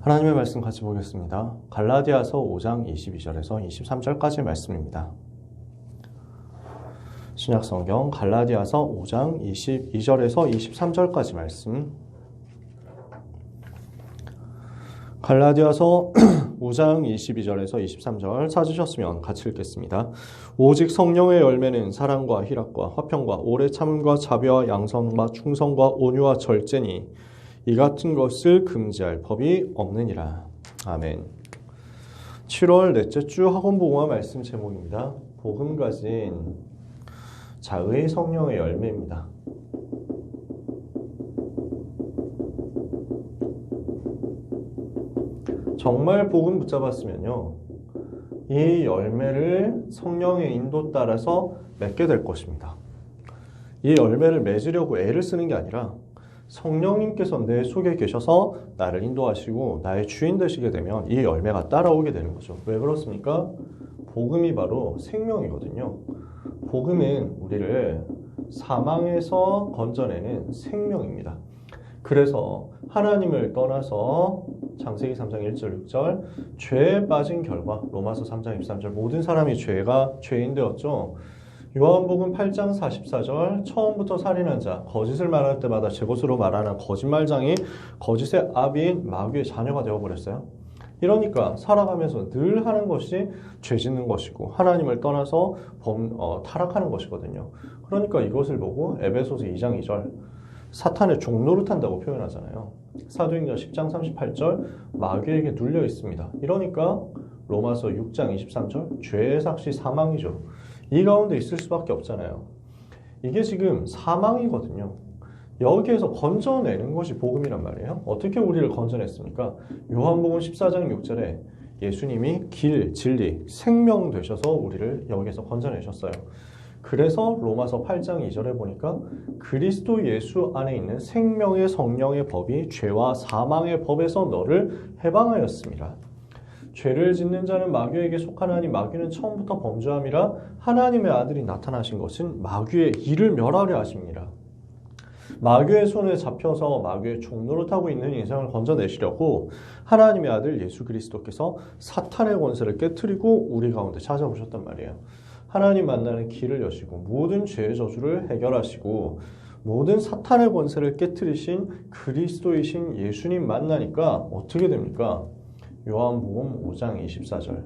하나님의 말씀 같이 보겠습니다. 갈라디아서 5장 22절에서 23절까지 말씀입니다. 신약 성경 갈라디아서 5장 22절에서 23절까지 말씀. 갈라디아서 5장 22절에서 23절 찾으셨으면 같이 읽겠습니다. 오직 성령의 열매는 사랑과 희락과 화평과 오래 참음과 자비와 양성과 충성과 온유와 절제니 이 같은 것을 금지할 법이 없느니라. 아멘. 7월 넷째 주 학원 복음화 말씀 제목입니다. 복음 가진 자의 성령의 열매입니다. 정말 복음 붙잡았으면요. 이 열매를 성령의 인도 따라서 맺게 될 것입니다. 이 열매를 맺으려고 애를 쓰는 게 아니라 성령님께서 내 속에 계셔서 나를 인도하시고 나의 주인 되시게 되면 이 열매가 따라오게 되는 거죠. 왜 그렇습니까? 복음이 바로 생명이거든요. 복음은 우리를 사망에서 건져내는 생명입니다. 그래서 하나님을 떠나서 장세기 3장 1절 6절 죄에 빠진 결과 로마서 3장 23절 모든 사람이 죄가 죄인 되었죠. 요한복음 8장 44절 처음부터 살인한 자 거짓을 말할 때마다 제 것으로 말하는 거짓말장이 거짓의 아비인 마귀의 자녀가 되어버렸어요. 이러니까 살아가면서 늘 하는 것이 죄 짓는 것이고 하나님을 떠나서 범, 어, 타락하는 것이거든요. 그러니까 이것을 보고 에베소서 2장 2절 사탄의 종로를 탄다고 표현하잖아요. 사도행전 10장 38절 마귀에게 눌려 있습니다. 이러니까 로마서 6장 23절 죄의 삭시 사망이죠. 이 가운데 있을 수밖에 없잖아요. 이게 지금 사망이거든요. 여기에서 건져내는 것이 복음이란 말이에요. 어떻게 우리를 건져냈습니까? 요한복음 14장 6절에 예수님이 길, 진리, 생명 되셔서 우리를 여기에서 건져내셨어요. 그래서 로마서 8장 2절에 보니까 그리스도 예수 안에 있는 생명의 성령의 법이 죄와 사망의 법에서 너를 해방하였습니다. 죄를 짓는 자는 마귀에게 속하나니 마귀는 처음부터 범죄함이라 하나님의 아들이 나타나신 것은 마귀의 일을 멸하려 하십니다. 마귀의 손에 잡혀서 마귀의 종로를 타고 있는 인생을 건져내시려고 하나님의 아들 예수 그리스도께서 사탄의 권세를 깨뜨리고 우리 가운데 찾아오셨단 말이에요. 하나님 만나는 길을 여시고 모든 죄의 저주를 해결하시고 모든 사탄의 권세를 깨뜨리신 그리스도이신 예수님 만나니까 어떻게 됩니까? 요한복음 5장 24절.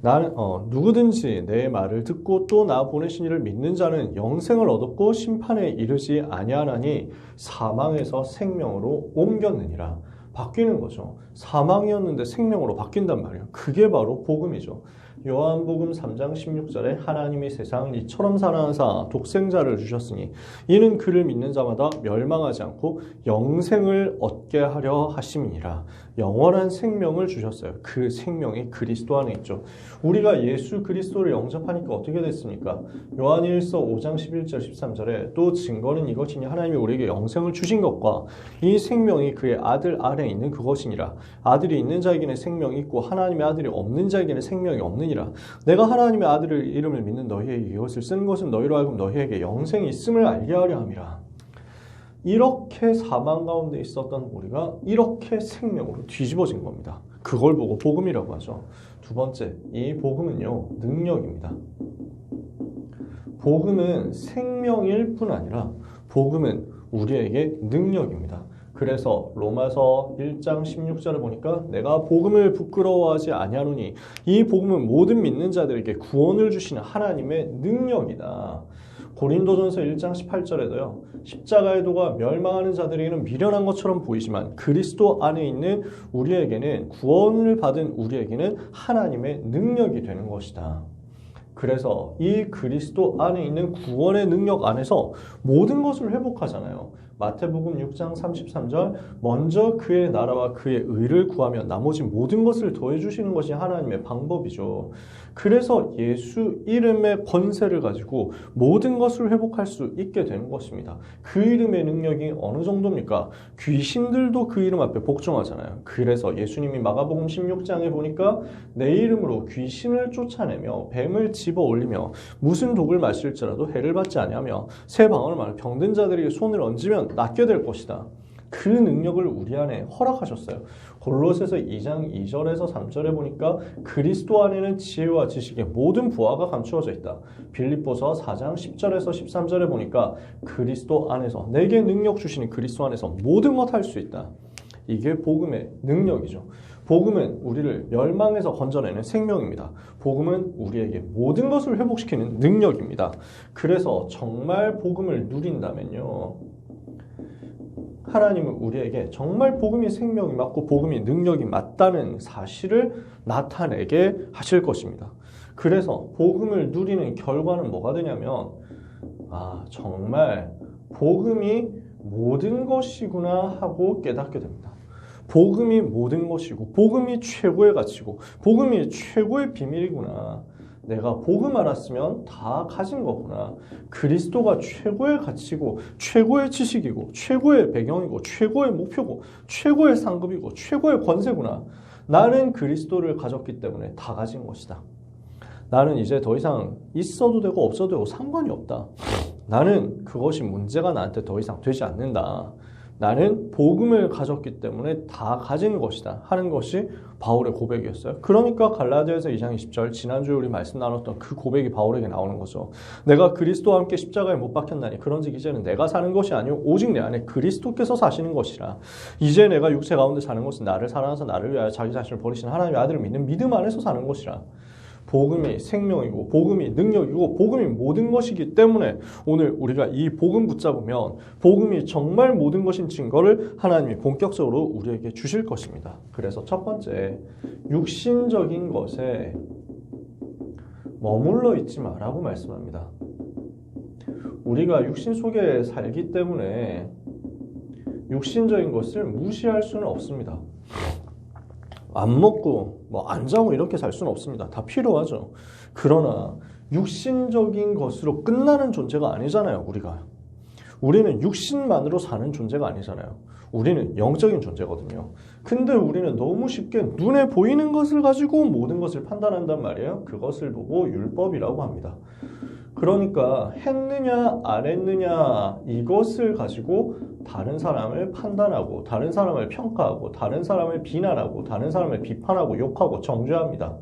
나는 어, 누구든지 내 말을 듣고 또 나 보내신 이를 믿는 자는 영생을 얻었고 심판에 이르지 아니하나니 사망에서 생명으로 옮겼느니라. 바뀌는 거죠. 사망이었는데 생명으로 바뀐단 말이에요. 그게 바로 복음이죠. 요한복음 3장 16절에 하나님이 세상을 이처럼 사랑하사 독생자를 주셨으니 이는 그를 믿는 자마다 멸망하지 않고 영생을 얻게 하려 하심이니라. 영원한 생명을 주셨어요. 그 생명이 그리스도 안에 있죠. 우리가 예수 그리스도를 영접하니까 어떻게 됐습니까? 요한일서 5장 11절 13절에 또 증거는 이것이니 하나님이 우리에게 영생을 주신 것과 이 생명이 그의 아들 안에 있는 그것이니라. 아들이 있는 자에게는 생명이 있고 하나님의 아들이 없는 자에게는 생명이 없 느니라. 내가 하나님의 아들을 이름을 믿는 너희에게 이것을 쓰는 것은 너희로 하여금 너희에게 영생이 있음을 알게 하려 함이라. 이렇게 사망 가운데 있었던 우리가 이렇게 생명으로 뒤집어진 겁니다. 그걸 보고 복음이라고 하죠. 두 번째, 이 복음은요, 능력입니다. 복음은 생명일 뿐 아니라 복음은 우리에게 능력입니다. 그래서 로마서 1장 16절을 보니까 내가 복음을 부끄러워하지 아니하노니 이 복음은 모든 믿는 자들에게 구원을 주시는 하나님의 능력이다. 고린도전서 1장 18절에도요. 십자가의 도가 멸망하는 자들에게는 미련한 것처럼 보이지만 그리스도 안에 있는 우리에게는 구원을 받은 우리에게는 하나님의 능력이 되는 것이다. 그래서 이 그리스도 안에 있는 구원의 능력 안에서 모든 것을 회복하잖아요. 마태복음 6장 33절 먼저 그의 나라와 그의 의를 구하면 나머지 모든 것을 더해 주시는 것이 하나님의 방법이죠. 그래서 예수 이름의 권세를 가지고 모든 것을 회복할 수 있게 되는 것입니다. 그 이름의 능력이 어느 정도입니까? 귀신들도 그 이름 앞에 복종하잖아요. 그래서 예수님이 마가복음 16장에 보니까 내 이름으로 귀신을 쫓아내며 뱀을 집어 올리며 무슨 독을 마실지라도 해를 받지 아니하며 새 방언을 말하 병든 자들에게 손을 얹으면 될 것이다. 그 능력을 우리 안에 허락하셨어요. 골로새서 2장 2절에서 3절에 보니까 그리스도 안에는 지혜와 지식의 모든 부하가 감추어져 있다. 빌립보서 4장 10절에서 13절에 보니까 그리스도 안에서 내게 능력 주시는 그리스도 안에서 모든 것 할 수 있다. 이게 복음의 능력이죠. 복음은 우리를 멸망에서 건져내는 생명입니다. 복음은 우리에게 모든 것을 회복시키는 능력입니다. 그래서 정말 복음을 누린다면요. 하나님은 우리에게 정말 복음이 생명이 맞고 복음이 능력이 맞다는 사실을 나타내게 하실 것입니다. 그래서 복음을 누리는 결과는 뭐가 되냐면 아 정말 복음이 모든 것이구나 하고 깨닫게 됩니다. 복음이 모든 것이고 복음이 최고의 가치고 복음이 최고의 비밀이구나. 내가 복음 알았으면 다 가진 거구나. 그리스도가 최고의 가치고 최고의 지식이고 최고의 배경이고 최고의 목표고 최고의 상급이고 최고의 권세구나. 나는 그리스도를 가졌기 때문에 다 가진 것이다. 나는 이제 더 이상 있어도 되고 없어도 되고 상관이 없다. 나는 그것이 문제가 나한테 더 이상 되지 않는다. 나는 복음을 가졌기 때문에 다 가진 것이다 하는 것이 바울의 고백이었어요. 그러니까 갈라디아서 2장 20절 지난주에 우리 말씀 나눴던 그 고백이 바울에게 나오는 거죠. 내가 그리스도와 함께 십자가에 못 박혔나니 그런즉 이제는 내가 사는 것이 아니요 오직 내 안에 그리스도께서 사시는 것이라. 이제 내가 육체 가운데 사는 것은 나를 사랑하사 나를 위하여 자기 자신을 버리신 하나님의 아들을 믿는 믿음 안에서 사는 것이라. 복음이 생명이고 복음이 능력이고 복음이 모든 것이기 때문에 오늘 우리가 이 복음 붙잡으면 복음이 정말 모든 것인 증거를 하나님이 본격적으로 우리에게 주실 것입니다. 그래서 첫 번째 육신적인 것에 머물러 있지 마라고 말씀합니다. 우리가 육신 속에 살기 때문에 육신적인 것을 무시할 수는 없습니다. 안 먹고 뭐 안 자고 이렇게 살 수는 없습니다. 다 필요하죠. 그러나 육신적인 것으로 끝나는 존재가 아니잖아요, 우리가. 우리는 육신만으로 사는 존재가 아니잖아요. 우리는 영적인 존재거든요. 근데 우리는 너무 쉽게 눈에 보이는 것을 가지고 모든 것을 판단한단 말이에요. 그것을 보고 율법이라고 합니다. 그러니까 했느냐 안 했느냐 이것을 가지고 다른 사람을 판단하고 다른 사람을 평가하고 다른 사람을 비난하고 다른 사람을 비판하고 욕하고 정죄합니다.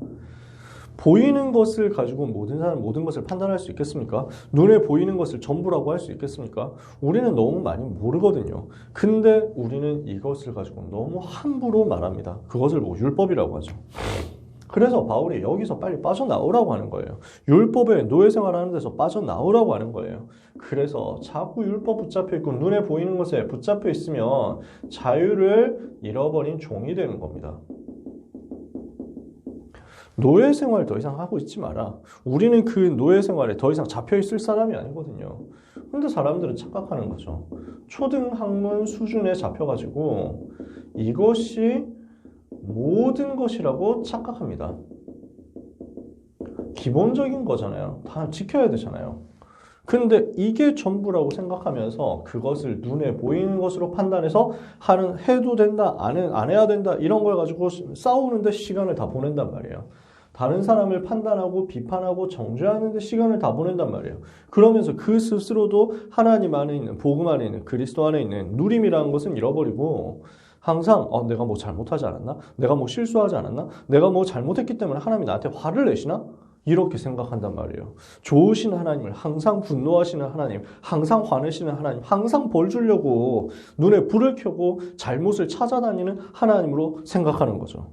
보이는 것을 가지고 모든 사람 모든 것을 판단할 수 있겠습니까? 눈에 보이는 것을 전부라고 할 수 있겠습니까? 우리는 너무 많이 모르거든요. 근데 우리는 이것을 가지고 너무 함부로 말합니다. 그것을 뭐 율법이라고 하죠. 그래서 바울이 여기서 빨리 빠져나오라고 하는 거예요. 율법에 노예 생활하는 데서 빠져나오라고 하는 거예요. 그래서 자꾸 율법 붙잡혀 있고 눈에 보이는 것에 붙잡혀 있으면 자유를 잃어버린 종이 되는 겁니다. 노예 생활 더 이상 하고 있지 마라. 우리는 그 노예 생활에 더 이상 잡혀 있을 사람이 아니거든요. 근데 사람들은 착각하는 거죠. 초등 학문 수준에 잡혀가지고 이것이 모든 것이라고 착각합니다. 기본적인 거잖아요. 다 지켜야 되잖아요. 근데 이게 전부라고 생각하면서 그것을 눈에 보이는 것으로 판단해서 하는 해도 된다, 안, 해, 안 해야 된다 이런 걸 가지고 싸우는데 시간을 다 보낸단 말이에요. 다른 사람을 판단하고 비판하고 정죄하는데 시간을 다 보낸단 말이에요. 그러면서 그 스스로도 하나님 안에 있는 복음 안에 있는 그리스도 안에 있는 누림이라는 것은 잃어버리고 항상 어, 내가 뭐 잘못하지 않았나? 내가 뭐 실수하지 않았나? 내가 뭐 잘못했기 때문에 하나님이 나한테 화를 내시나? 이렇게 생각한단 말이에요. 좋으신 하나님을 항상 분노하시는 하나님, 항상 화내시는 하나님, 항상 벌 주려고 눈에 불을 켜고 잘못을 찾아다니는 하나님으로 생각하는 거죠.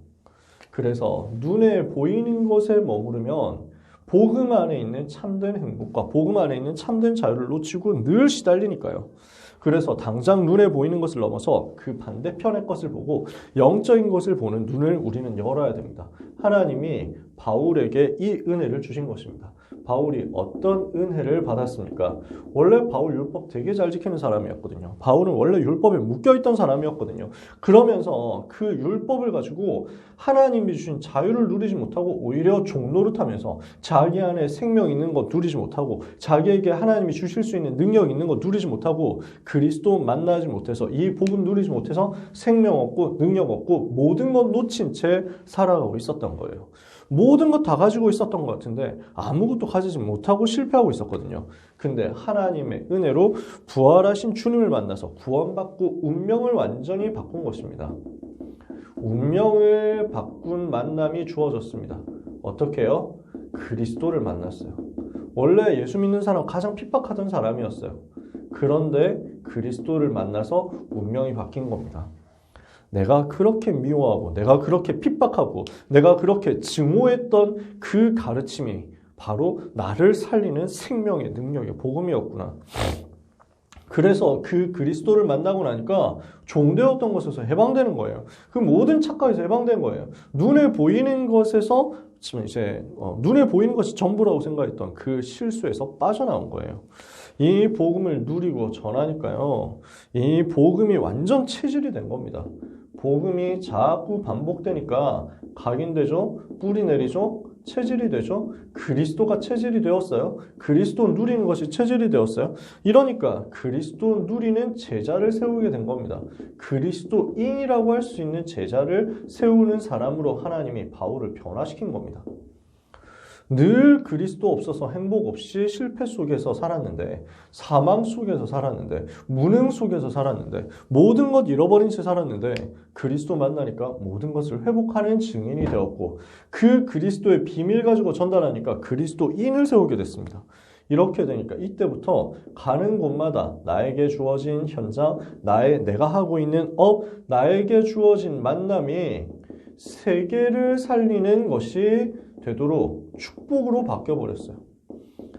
그래서 눈에 보이는 것에 머무르면 복음 안에 있는 참된 행복과 복음 안에 있는 참된 자유를 놓치고 늘 시달리니까요. 그래서 당장 눈에 보이는 것을 넘어서 그 반대편의 것을 보고 영적인 것을 보는 눈을 우리는 열어야 됩니다. 하나님이 바울에게 이 은혜를 주신 것입니다. 바울이 어떤 은혜를 받았습니까? 원래 바울 율법 되게 잘 지키는 사람이었거든요. 바울은 원래 율법에 묶여있던 사람이었거든요. 그러면서 그 율법을 가지고 하나님이 주신 자유를 누리지 못하고 오히려 종노릇하면서 자기 안에 생명 있는 것 누리지 못하고 자기에게 하나님이 주실 수 있는 능력 있는 것 누리지 못하고 그리스도 만나지 못해서 이 복음 누리지 못해서 생명 없고 능력 없고 모든 것 놓친 채 살아가고 있었던 거예요. 모든 것 다 가지고 있었던 것 같은데 아무것도 가지지 못하고 실패하고 있었거든요. 근데 하나님의 은혜로 부활하신 주님을 만나서 구원받고 운명을 완전히 바꾼 것입니다. 운명을 바꾼 만남이 주어졌습니다. 어떻게 요? 그리스도를 만났어요. 원래 예수 믿는 사람 가장 핍박하던 사람이었어요. 그런데 그리스도를 만나서 운명이 바뀐 겁니다. 내가 그렇게 미워하고 내가 그렇게 핍박하고 내가 그렇게 증오했던 그 가르침이 바로 나를 살리는 생명의 능력의 복음이었구나. 그래서 그 그리스도를 만나고 나니까 종되었던 것에서 해방되는 거예요. 그 모든 착각에서 해방된 거예요. 눈에 보이는 것에서 지금 이제 어, 눈에 보이는 것이 전부라고 생각했던 그 실수에서 빠져나온 거예요. 이 복음을 누리고 전하니까요. 이 복음이 완전 체질이 된 겁니다. 복음이 자꾸 반복되니까 각인되죠? 뿌리 내리죠? 체질이 되죠? 그리스도가 체질이 되었어요. 그리스도 누리는 것이 체질이 되었어요. 이러니까 그리스도 누리는 제자를 세우게 된 겁니다. 그리스도인이라고 할 수 있는 제자를 세우는 사람으로 하나님이 바울을 변화시킨 겁니다. 늘 그리스도 없어서 행복 없이 실패 속에서 살았는데 사망 속에서 살았는데 무능 속에서 살았는데 모든 것 잃어버린 채 살았는데 그리스도 만나니까 모든 것을 회복하는 증인이 되었고 그 그리스도의 비밀 가지고 전달하니까 그리스도인을 세우게 됐습니다. 이렇게 되니까 이때부터 가는 곳마다 나에게 주어진 현장, 나의 내가 하고 있는 업, 나에게 주어진 만남이 세계를 살리는 것이 되도록 축복으로 바뀌어 버렸어요.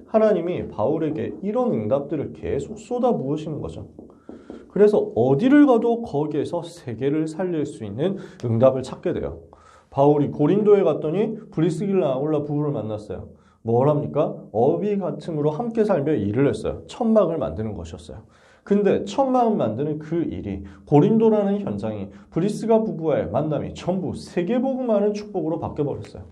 하나님이 바울에게 이런 응답들을 계속 쏟아 부으시는 거죠. 그래서 어디를 가도 거기에서 세계를 살릴 수 있는 응답을 찾게 돼요. 바울이 고린도에 갔더니 브리스길라 아울라 부부를 만났어요. 뭘 합니까? 어비 같음으로 함께 살며 일을 했어요. 천막을 만드는 것이었어요. 근데 천막을 만드는 그 일이 고린도라는 현장이 브리스가 부부와의 만남이 전부 세계복음하는 축복으로 바뀌어버렸어요.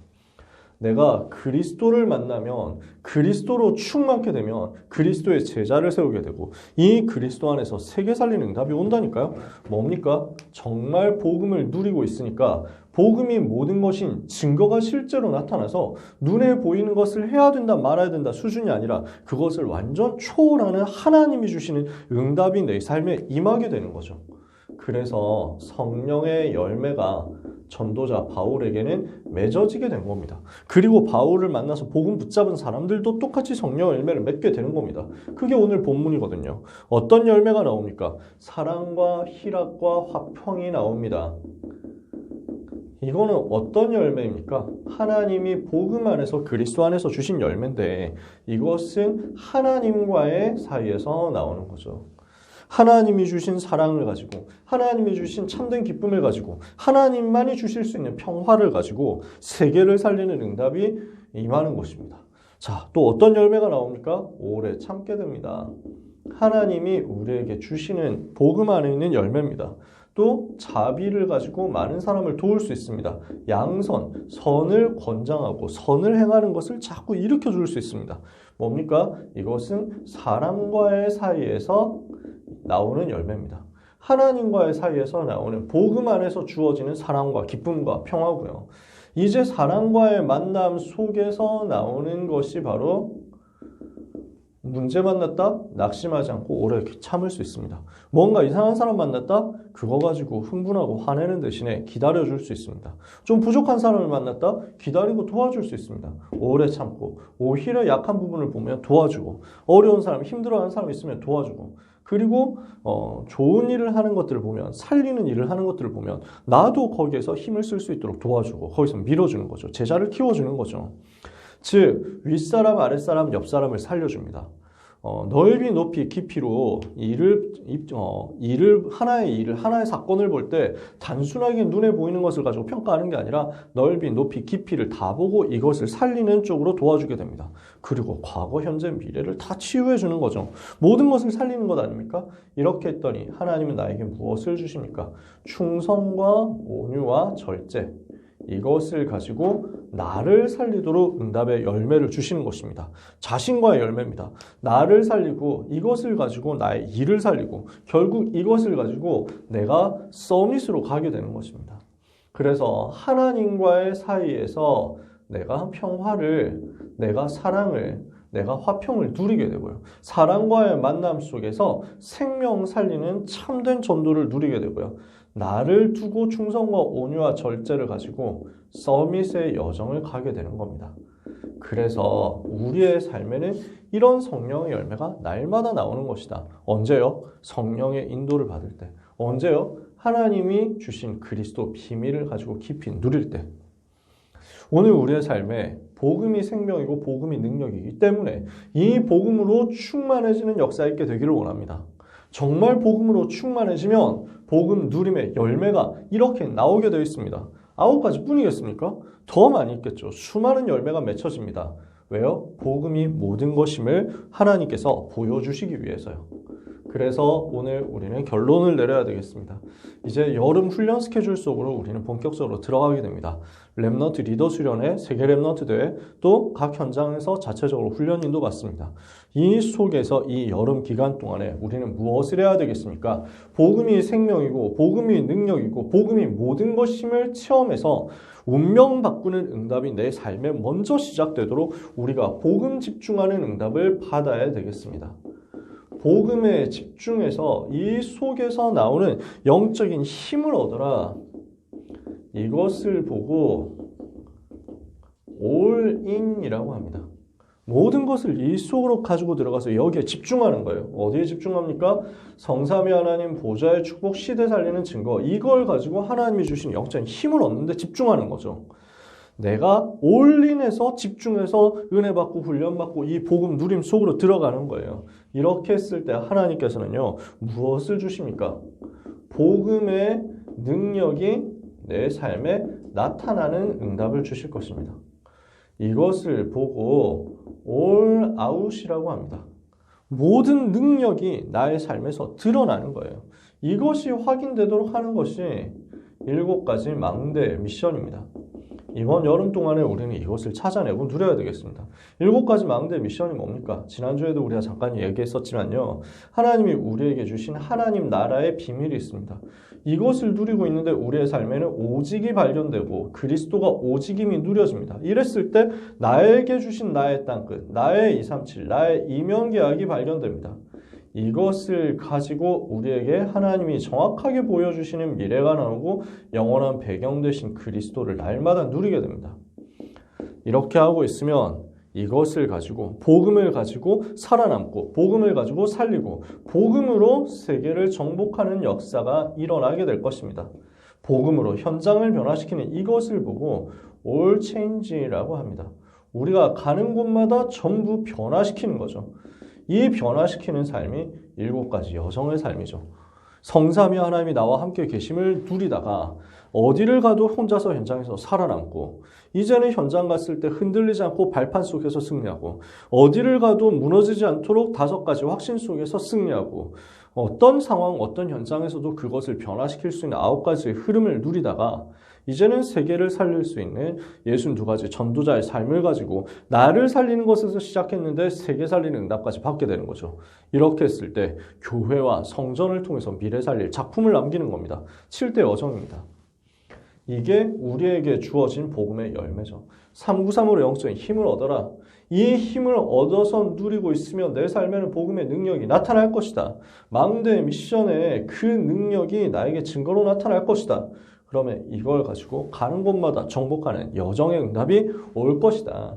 내가 그리스도를 만나면 그리스도로 충만케 되면 그리스도의 제자를 세우게 되고 이 그리스도 안에서 세계 살리는 응답이 온다니까요. 뭡니까? 정말 복음을 누리고 있으니까 복음이 모든 것인 증거가 실제로 나타나서 눈에 보이는 것을 해야 된다 말아야 된다 수준이 아니라 그것을 완전 초월하는 하나님이 주시는 응답이 내 삶에 임하게 되는 거죠. 그래서 성령의 열매가 전도자 바울에게는 맺어지게 된 겁니다. 그리고 바울을 만나서 복음 붙잡은 사람들도 똑같이 성령 열매를 맺게 되는 겁니다. 그게 오늘 본문이거든요. 어떤 열매가 나옵니까? 사랑과 희락과 화평이 나옵니다. 이거는 어떤 열매입니까? 하나님이 복음 안에서 그리스도 안에서 주신 열매인데 이것은 하나님과의 사이에서 나오는 거죠. 하나님이 주신 사랑을 가지고 하나님이 주신 참된 기쁨을 가지고 하나님만이 주실 수 있는 평화를 가지고 세계를 살리는 응답이 임하는 것입니다. 자, 또 어떤 열매가 나옵니까? 오래 참게 됩니다. 하나님이 우리에게 주시는 복음 안에 있는 열매입니다. 또 자비를 가지고 많은 사람을 도울 수 있습니다. 양선, 선을 권장하고 선을 행하는 것을 자꾸 일으켜 줄 수 있습니다. 뭡니까? 이것은 사람과의 사이에서 나오는 열매입니다. 하나님과의 사이에서 나오는 복음 안에서 주어지는 사랑과 기쁨과 평화고요. 이제 사랑과의 만남 속에서 나오는 것이 바로 문제 만났다? 낙심하지 않고 오래 참을 수 있습니다. 뭔가 이상한 사람 만났다? 그거 가지고 흥분하고 화내는 대신에 기다려줄 수 있습니다. 좀 부족한 사람을 만났다? 기다리고 도와줄 수 있습니다. 오래 참고 오히려 약한 부분을 보면 도와주고 어려운 사람, 힘들어하는 사람 있으면 도와주고 그리고 어, 좋은 일을 하는 것들을 보면 살리는 일을 하는 것들을 보면 나도 거기에서 힘을 쓸 수 있도록 도와주고 거기서 밀어주는 거죠. 제자를 키워주는 거죠. 즉 윗사람, 아랫사람, 옆사람을 살려줍니다. 어, 넓이, 높이, 깊이로 일을, 어, 일을, 하나의 일을, 하나의 사건을 볼 때 단순하게 눈에 보이는 것을 가지고 평가하는 게 아니라 넓이, 높이, 깊이를 다 보고 이것을 살리는 쪽으로 도와주게 됩니다. 그리고 과거, 현재, 미래를 다 치유해 주는 거죠. 모든 것을 살리는 것 아닙니까? 이렇게 했더니 하나님은 나에게 무엇을 주십니까? 충성과 온유와 절제. 이것을 가지고 나를 살리도록 응답의 열매를 주시는 것입니다. 자신과의 열매입니다. 나를 살리고 이것을 가지고 나의 일을 살리고 결국 이것을 가지고 내가 서밋으로 가게 되는 것입니다. 그래서 하나님과의 사이에서 내가 평화를, 내가 사랑을, 내가 화평을 누리게 되고요. 사랑과의 만남 속에서 생명 살리는 참된 전도를 누리게 되고요. 나를 두고 충성과 온유와 절제를 가지고 서밋의 여정을 가게 되는 겁니다. 그래서 우리의 삶에는 이런 성령의 열매가 날마다 나오는 것이다. 언제요? 성령의 인도를 받을 때. 언제요? 하나님이 주신 그리스도 비밀을 가지고 깊이 누릴 때. 오늘 우리의 삶에 복음이 생명이고 복음이 능력이기 때문에 이 복음으로 충만해지는 역사 있게 되기를 원합니다. 정말 복음으로 충만해지면 복음 누림의 열매가 이렇게 나오게 되어 있습니다. 아홉 가지 뿐이겠습니까? 더 많이 있겠죠. 수많은 열매가 맺혀집니다. 왜요? 복음이 모든 것임을 하나님께서 보여주시기 위해서요. 그래서 오늘 우리는 결론을 내려야 되겠습니다. 이제 여름 훈련 스케줄 속으로 우리는 본격적으로 들어가게 됩니다. 랩너트 리더 수련회, 세계 랩너트 대회, 또 각 현장에서 자체적으로 훈련 인도 받습니다. 이 속에서 이 여름 기간 동안에 우리는 무엇을 해야 되겠습니까? 복음이 생명이고, 복음이 능력이고, 복음이 모든 것임을 체험해서 운명 바꾸는 응답이 내 삶에 먼저 시작되도록 우리가 복음 집중하는 응답을 받아야 되겠습니다. 복음에 집중해서 이 속에서 나오는 영적인 힘을 얻어라. 이것을 보고 올인이라고 합니다. 모든 것을 이 속으로 가지고 들어가서 여기에 집중하는 거예요. 어디에 집중합니까? 성삼위 하나님 보좌의 축복 시대 살리는 증거. 이걸 가지고 하나님이 주신 영적인 힘을 얻는데 집중하는 거죠. 내가 올인해서 집중해서 은혜 받고 훈련 받고 이 복음 누림 속으로 들어가는 거예요. 이렇게 했을 때 하나님께서는요, 무엇을 주십니까? 복음의 능력이 내 삶에 나타나는 응답을 주실 것입니다. 이것을 보고 all out이라고 합니다. 모든 능력이 나의 삶에서 드러나는 거예요. 이것이 확인되도록 하는 것이 일곱 가지 망대 미션입니다. 이번 여름 동안에 우리는 이것을 찾아내고 누려야 되겠습니다. 일곱 가지 망대 미션이 뭡니까? 지난주에도 우리가 잠깐 얘기했었지만요. 하나님이 우리에게 주신 하나님 나라의 비밀이 있습니다. 이것을 누리고 있는데 우리의 삶에는 오직이 발견되고 그리스도가 오직임이 누려집니다. 이랬을 때 나에게 주신 나의 땅끝, 나의 237, 나의 이면계약이 발견됩니다. 이것을 가지고 우리에게 하나님이 정확하게 보여주시는 미래가 나오고 영원한 배경 되신 그리스도를 날마다 누리게 됩니다. 이렇게 하고 있으면 이것을 가지고 복음을 가지고 살아남고 복음을 가지고 살리고 복음으로 세계를 정복하는 역사가 일어나게 될 것입니다. 복음으로 현장을 변화시키는 이것을 보고 all change라고 합니다. 우리가 가는 곳마다 전부 변화시키는 거죠. 이 변화시키는 삶이 일곱 가지 여성의 삶이죠. 성삼위 하나님이 나와 함께 계심을 누리다가 어디를 가도 혼자서 현장에서 살아남고 이제는 현장 갔을 때 흔들리지 않고 발판 속에서 승리하고 어디를 가도 무너지지 않도록 다섯 가지 확신 속에서 승리하고 어떤 상황, 어떤 현장에서도 그것을 변화시킬 수 있는 아홉 가지의 흐름을 누리다가 이제는 세계를 살릴 수 있는 62가지 전도자의 삶을 가지고 나를 살리는 것에서 시작했는데 세계 살리는 응답까지 받게 되는 거죠. 이렇게 했을 때 교회와 성전을 통해서 미래 살릴 작품을 남기는 겁니다. 7대 여정입니다. 이게 우리에게 주어진 복음의 열매죠. 393으로 영적인 힘을 얻어라. 이 힘을 얻어서 누리고 있으면 내 삶에는 복음의 능력이 나타날 것이다. 망대 미션의 그 능력이 나에게 증거로 나타날 것이다. 그러면 이걸 가지고 가는 곳마다 정복하는 여정의 응답이 올 것이다.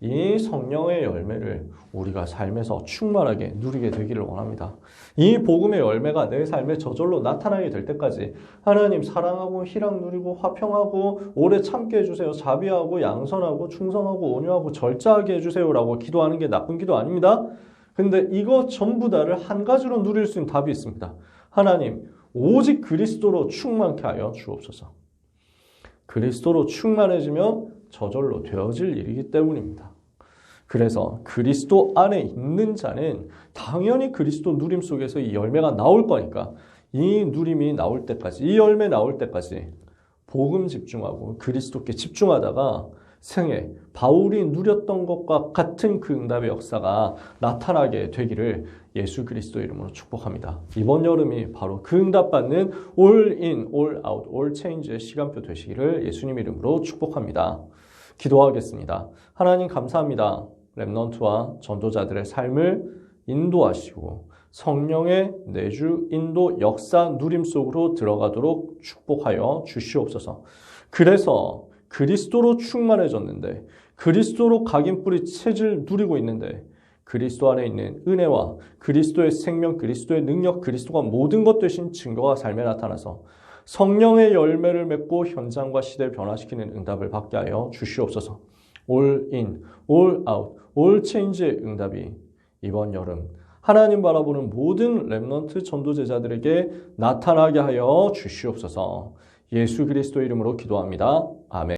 이 성령의 열매를 우리가 삶에서 충만하게 누리게 되기를 원합니다. 이 복음의 열매가 내 삶에 저절로 나타나게 될 때까지 하나님 사랑하고 희락 누리고 화평하고 오래 참게 해주세요. 자비하고 양선하고 충성하고 온유하고 절제하게 해주세요라고 기도하는 게 나쁜 기도 아닙니다. 근데 이거 전부 다를 한 가지로 누릴 수 있는 답이 있습니다. 하나님, 오직 그리스도로 충만케 하여 주옵소서. 그리스도로 충만해지면 저절로 되어질 일이기 때문입니다. 그래서 그리스도 안에 있는 자는 당연히 그리스도 누림 속에서 이 열매가 나올 거니까 이 누림이 나올 때까지, 이 열매 나올 때까지 복음 집중하고 그리스도께 집중하다가 생애 바울이 누렸던 것과 같은 그 응답의 역사가 나타나게 되기를 예수 그리스도 이름으로 축복합니다. 이번 여름이 바로 그 응답받는 all in, all out, all change의 시간표 되시기를 예수님 이름으로 축복합니다. 기도하겠습니다. 하나님 감사합니다. 렘넌트와 전도자들의 삶을 인도하시고 성령의 내주 인도 역사 누림 속으로 들어가도록 축복하여 주시옵소서. 그래서 그리스도로 충만해졌는데 그리스도로 각인 뿌리 체질 누리고 있는데 그리스도 안에 있는 은혜와 그리스도의 생명, 그리스도의 능력, 그리스도가 모든 것 되신 증거가 삶에 나타나서 성령의 열매를 맺고 현장과 시대를 변화시키는 응답을 받게 하여 주시옵소서. all in, all out, all change의 응답이 이번 여름 하나님 바라보는 모든 렘넌트 전도 제자들에게 나타나게 하여 주시옵소서. 예수 그리스도 이름으로 기도합니다. 아멘.